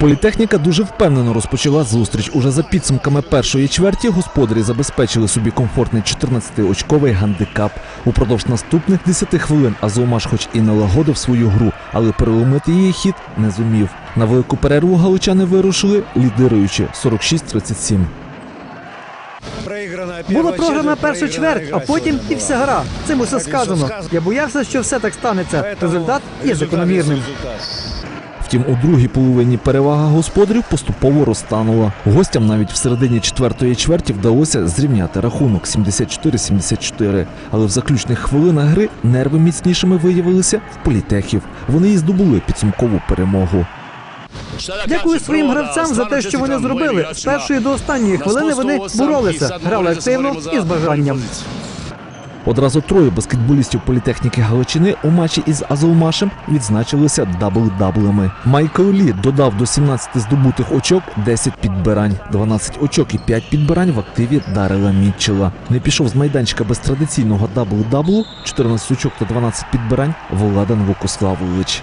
Політехніка дуже впевнено розпочала зустріч. Уже за підсумками першої чверті господарі забезпечили собі комфортний 14-очковий гандикап. Упродовж наступних 10 хвилин Азовмаш хоч і налагодив свою гру, але переломити її хід не зумів. На велику перерву галичани вирушили, лідируючи 46-37. Було програна перша чверть, а потім і вся гра. Цим усе сказано. Я боявся, що все так станеться. Результат є закономірним. Втім, у другій половині перевага господарів поступово розтанула. Гостям навіть в середині четвертої чверті вдалося зрівняти рахунок 74-74. Але в заключних хвилинах гри нерви міцнішими виявилися в політехів. Вони і здобули підсумкову перемогу. Дякую своїм гравцям за те, що вони зробили. З першої до останньої хвилини вони боролися, грали активно і з бажанням. Одразу троє баскетболістів політехніки Галичини у матчі із Азовмашем відзначилися дабл-даблами. Майкл Лі додав до 17 здобутих очок 10 підбирань, 12 очок і 5 підбирань в активі Дарила Мітчела. Не пішов з майданчика без традиційного дабл-даблу, 14 очок та 12 підбирань Владан Вукославович.